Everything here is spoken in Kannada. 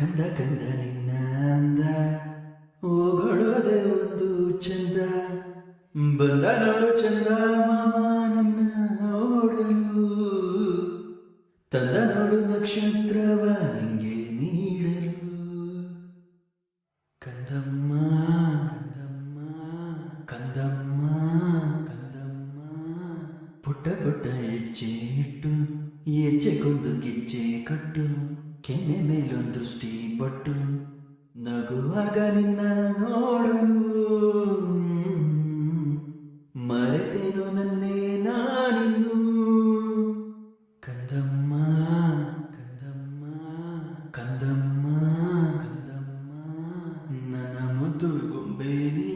ಕಂದ ಕಂದ ನಿನ್ನ ಅಂದ. ಓಗೊಳ್ಳೋದೆ ಒಂದು ಚಂದ. ಬಂದ ನೋಡು ಚಂದ ಮಾಮ, ನನ್ನ ನೋಡಲು. ತಂದ ನೋಡು ನಕ್ಷತ್ರವ, ನಿಂಗೆ ನೀಡಲು. ಕಂದಮ್ಮ ಕಂದಮ್ಮ ಕಂದಮ್ಮ ಕಂದಮ್ಮ. ಪುಟ್ಟ ಪುಟ್ಟ ಹೆಜ್ಜೆ ಇಟ್ಟು ಹೆಜ್ಜೆ ಕೊಂದು ಗೆಜ್ಜೆ ಕಟ್ಟು. ಕೆನ್ನೆ ಮೇಲೊಂದು ದೃಷ್ಟಿ ಪಟ್ಟು ನಗುವಾಗ ನಿನ್ನ ನೋಡಲು ಮರೆತೇನು ನನ್ನೇ ನಾನಿನ್ನು ಕಂದಮ್ಮ ಕಂದಮ್ಮ ಕಂದಮ್ಮ ಕಂದಮ್ಮ ನನ್ನ ಮುದ್ದು ಗೊಂಬೇನಿ